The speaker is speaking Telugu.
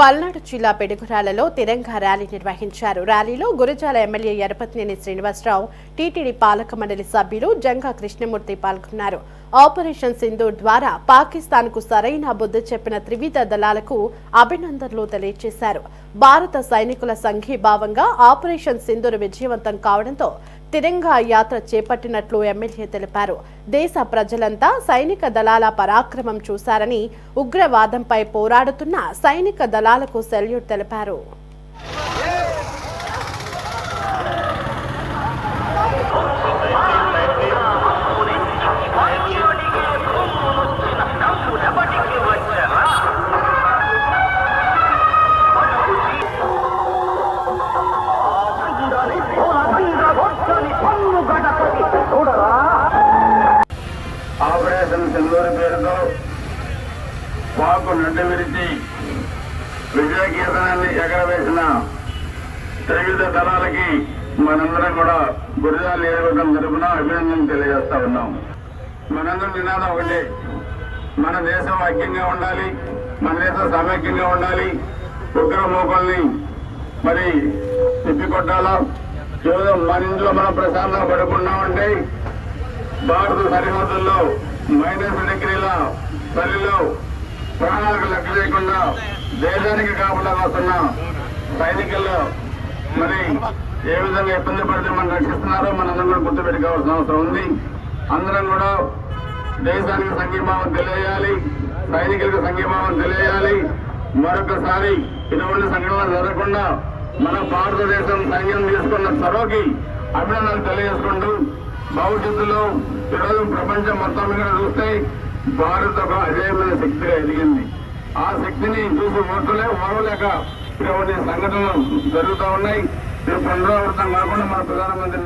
పల్నాడు జిల్లా పెడుగురాలలో తిరంగా ర్యాలీ నిర్వహించారు. ర్యాలీలో గురజాల ఎమ్మెల్యే ఎరపతినేని శ్రీనివాసరావు టీటీడీ పాలక మండలి సభ్యులు జంగా కృష్ణమూర్తి పాల్గొన్నారు. ఆపరేషన్ సింధూర్ ద్వారా పాకిస్తాన్కు సరైన బుద్ధి చెప్పిన త్రివిధ దళాలకు అభినందనలు తెలియజేశారు. భారత సైనికుల సంఘీభావంగా ఆపరేషన్ సింధూర్ విజయవంతం కావడంతో తిరంగా యాత్ర చేపట్టినట్లు ఎమ్మెల్యే తెలిపారు. దేశ ప్రజలంతా సైనిక దళాల పరాక్రమం చూశారని ఉగ్రవాదంపై పోరాడుతున్న సైనిక దళాలకు సెల్యూట్ తెలిపారు. ఆపరేషన్ సింధూరి పేరుతో వాకు నడ్డు విరిచి విజయ కీర్తనాన్ని ఎగరవేసిన త్రివిధ దళాలకి మనందరం కూడా గురిజాల ఏర్పడడం తరపున అభినందనలు తెలియజేస్తా ఉన్నాం. మనందరం నినాదం ఒకటే? మన దేశం ఐక్యంగా ఉండాలి మన దేశం సమైక్యంగా ఉండాలి ఉగ్ర మూకల్ని మరి తిప్పికొట్టాలా? కేవలం మన ఇంట్లో మనం ప్రశాంతంగా పడుకున్నామంటే భారత సరిహద్దుల్లో మైనస్ డిగ్రీల చలిలో ప్రాణాలకు లెక్క లేకుండా దేశానికి కాకుండా వస్తున్న సైనికుల్లో మరి ఏ విధంగా ఇబ్బంది పడితే మనం రక్షిస్తున్నారో మనందరం కూడా గుర్తుపెట్టుకోవాల్సిన అవసరం ఉంది. అందరం కూడా దేశానికి సంఘీభావం తెలియజేయాలి సైనికులకు సంఘీభావం తెలియజేయాలి. మరొకసారి ఇటువంటి సంఘటనలు జరగకుండా మన భారతదేశం సైన్యం తీసుకున్న చొరవకి అభినందనలు తెలియజేసుకుంటూ భవిష్యత్తులో ఈరోజు ప్రపంచం మొత్తం మీద చూస్తే భారత్ ఒక శక్తిగా ఎదిగింది ఆ శక్తిని చూసి ఓర్చలే ఓరలేక ఇటువంటి సంఘటనలు జరుగుతూ ఉన్నాయి. పునరావృతం కాకుండా మన ప్రధానమంత్రి